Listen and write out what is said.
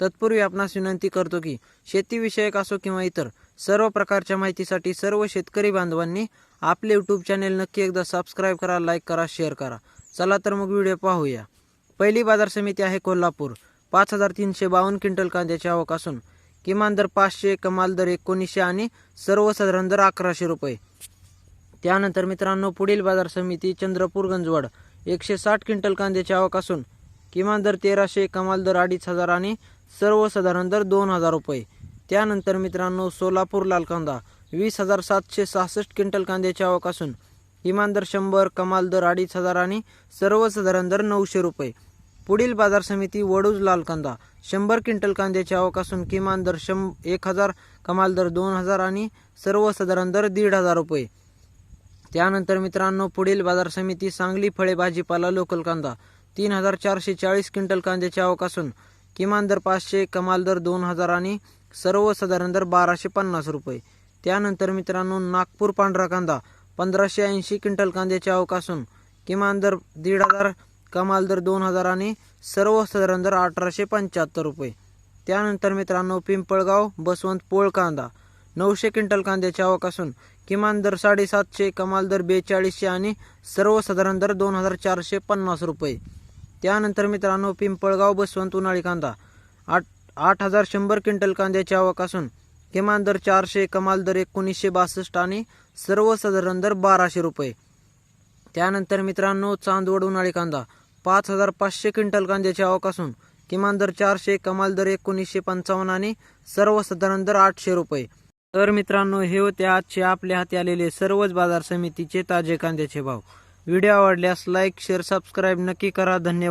तत्पूर्वी आपणास विनंती करतो की शेतीविषयक असो किंवा इतर सर्व प्रकारच्या माहितीसाठी सर्व शेतकरी बांधवांनी आपले यूट्यूब चॅनेल नक्की एकदा सबस्क्राईब करा लाईक करा शेअर करा. चला तर मग व्हिडिओ पाहूया. पहिली बाजार समिती आहे कोल्हापूर. पाच हजार तीनशे बावन्न क्विंटल कांद्याची आवक असून किमान दर पाचशे कमाल दर एकोणीसशे आणि सर्वसाधारण दर अकराशे रुपये. त्यानंतर मित्रांनो पुढील बाजार समिती चंद्रपूर गंजवड. एकशे साठ क्विंटल कांद्याची आवक असून किमान दर तेराशे कमाल दर अडीच हजार आणि सर्वसाधारण दर दोन हजार रुपये. त्यानंतर मित्रांनो सोलापूर लाल कांदा वीस हजार सातशे सहासष्ट क्विंटल कांद्याची आवक असून किमान दर शंभर कमाल दर अडीच हजार आणि सर्वसाधारण दर नऊशे रुपये. पुढील बाजार समिती वडूज लाल कांदा शंभर क्विंटल कांद्याची आवक असून किमान दर शं एक हजार कमाल दर दोन हजार आणि सर्वसाधारण दर दीड हजार रुपये. त्यानंतर मित्रांनो पुढील बाजार समिती सांगली फळे भाजीपाला लोकल कांदा तीन हजार चारशे चाळीस क्विंटल कांद्याची आवक असून किमान दर पाचशे कमाल दर दोन हजार आणि सर्वसाधारण दर बाराशे पन्नास रुपये. त्यानंतर मित्रांनो नागपूर पांढरा कांदा पंधराशे ऐंशी क्विंटल कांद्याचे आवक असून किमान दर दीड हजार कमाल दर दोन हजार आणि सर्वसाधारण दर अठराशे पंच्याहत्तर रुपये. त्यानंतर मित्रांनो पिंपळगाव बसवंत पोळ कांदा नऊशे क्विंटल कांद्याची आवक असून किमान दर साडेसातशे कमाल दर बेचाळीसशे आणि सर्वसाधारण दर दोन हजार चारशे पन्नास रुपये. त्यानंतर मित्रांनो पिंपळगाव बसवंत उन्हाळी कांदा. आठ आठ हजार शंभर क्विंटल कांद्याची आवक असून किमान दर चारशे कमाल दर एकोणीसशे बासष्ट आणि सर्वसाधारण दर बाराशे रुपये. त्यानंतर मित्रांनो चांदवड उन्हाळी कांदा. पाच हजार पाचशे क्विंटल कांद्याची आवक असून किमान दर चारशे कमाल दर एकोणीसशे पंचावन्न आणि सर्वसाधारण दर आठशे रुपये. तर मित्रांनो हे होते आजचे आपल्या हाती आलेले सर्वच बाजार समितीचे ताजे कांद्याचे भाव. व्हिडिओ आवडल्यास लाईक शेअर सबस्क्राईब नक्की करा. धन्यवाद.